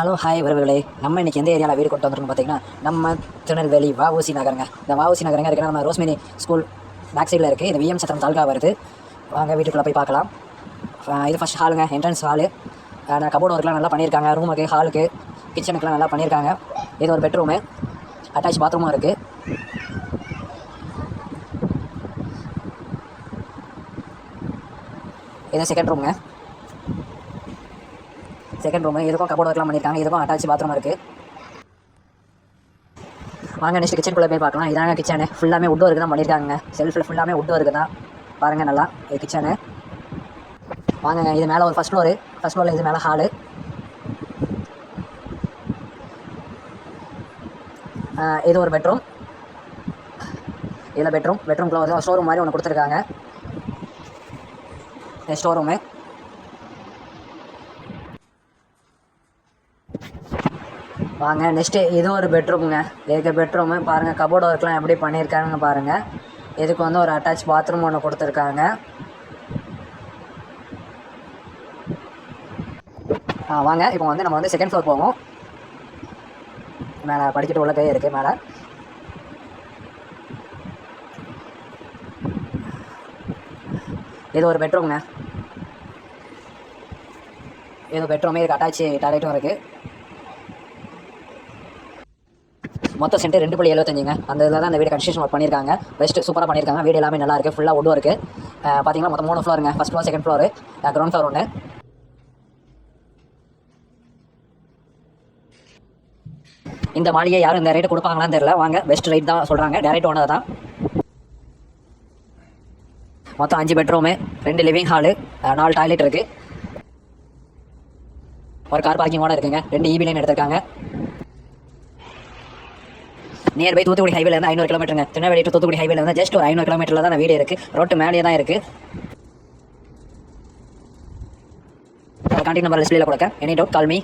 Hello hi உறவுகளே. நம்ம இன்றைக்கி எந்த ஏரியாவில் வீடு கொண்டு வந்திருக்கோம் பார்த்தீங்கன்னா நம்ம திருநெல்வேலி வஉசி நகருங்க. இந்த வஉசி நகருங்க இருக்கிற நம்ம ரோஸ்மினி ஸ்கூல் பேக் சைடில் இருக்குது இந்த விஎம் சத்திரம் தாலுகா வருது. வாங்க வீட்டுக்குள்ளே போய் பார்க்கலாம். இது ஃபஸ்ட் ஹாலுங்க என்ட்ரன்ஸ் ஹாலு நான் கபோர்டு ஒர்க்லாம் நல்லா பண்ணியிருக்காங்க. ரூமுக்கு ஹாலுக்கு கிச்சனுக்குலாம் நல்லா பண்ணியிருக்காங்க. இது ஒரு பெட்ரூமு அட்டாச் பாத்ரூமும் இருக்குது இது செகண்ட் ரூமுங்க செகண்ட் ரூமு இதுக்கும் கபோர்ட் ஒர்க்லாம் பண்ணியிருக்காங்க இதுக்கும் அட்டாச் பாத்ரூம் இருக்குது வாங்க நெக்ஸ்ட் கிச்சனுக்குள்ளே போய் பார்க்கலாம். இதாங்க கிச்சனு ஃபுல்லாமே உட் ஒர்க்கு தான் பண்ணியிருக்காங்க செல்ஃபில் ஃபுல்லாமே உட் ஒர்க்கு தான். பாருங்கள் நல்லா. இது கிச்சனு வாங்க இது மேலே ஒரு ஃபஸ்ட் ஃப்ளோரு ஃபஸ்ட் ஃப்ளோரில் இது மேலே ஹாலு இது ஒரு பெட்ரூம் இதில் பெட்ரூம் பெட்ரூம்குள்ளே ஒரு ஸ்டோர் ரூம் மாதிரி ஒன்று கொடுத்துருக்காங்க. ஸ்டோர் ரூமு வாங்க நெக்ஸ்ட்டு இது ஒரு பெட்ரூமுங்க இதுக்கு பெட்ரூமு பாருங்கள் கபோர்டு ஒர்க்லாம் எப்படி பண்ணியிருக்காங்க பாருங்கள் இதுக்கு வந்து ஒரு அட்டாச் பாத்ரூம் ஒன்று கொடுத்துருக்காங்க. ஆ வாங்க இப்போ வந்து நம்ம வந்து செகண்ட் ஃப்ளோர் போவோம். மேலே படிக்கட்டு உள்ள கை இருக்குது மேலே. இது ஒரு பெட்ரூம்ங்க இது பெட்ரூமே இதுக்கு அட்டாச் டாய்லெட்டும் இருக்குது மொத்தம் சென்ட் ரெண்டு புள்ளி எழுபத்தஞ்சுங்க அந்த இதில் தான் அந்த வீடு கன்ஸ்ட்ரக்ஷன் ஒர்க் பண்ணியிருக்காங்க. பெஸ்ட் சூப்பராக பண்ணியிருக்காங்க. வீடு எல்லாமே நல்லா இருக்குது ஃபுல்லாக உட்டும் இருக்குது பார்த்தீங்கன்னா மொத்தம் மூணு ஃப்ளோருங்க first floor second floor ground floor ஒன்று இந்த மாளிகை யாரும் இந்த ரேட்டு கொடுப்பாங்களான்னு தெரியல. வாங்க பெஸ்ட் ரேட் தான் சொல்கிறாங்க டேரக்ட் ஓனர் தான். மொத்தம் அஞ்சு பெட்ரூமு ரெண்டு லிவிங் ஹாலு நாலு டாய்லெட் இருக்குது ஒரு கார் பார்க்கிங்கோட இருக்குங்க. ரெண்டு இபி லைன் எடுத்திருக்காங்க. நியர் பை தூத்துக்குடி ஹைவேல இருந்து ஐநூறு கிலோமீட்டருங்க திருநெல்வேலி டு தூத்துக்குடி ஹைவேல இருந்து ஜஸ்ட் ஒரு ஐநூறு கிலோமீட்டரில் தான் வீடு இருக்குது ரோட்டு மேலே தான் இருக்குது கான்டாக்ட் நம்பர் டிஸ்பிளேல கொடுக்க. Any doubt call me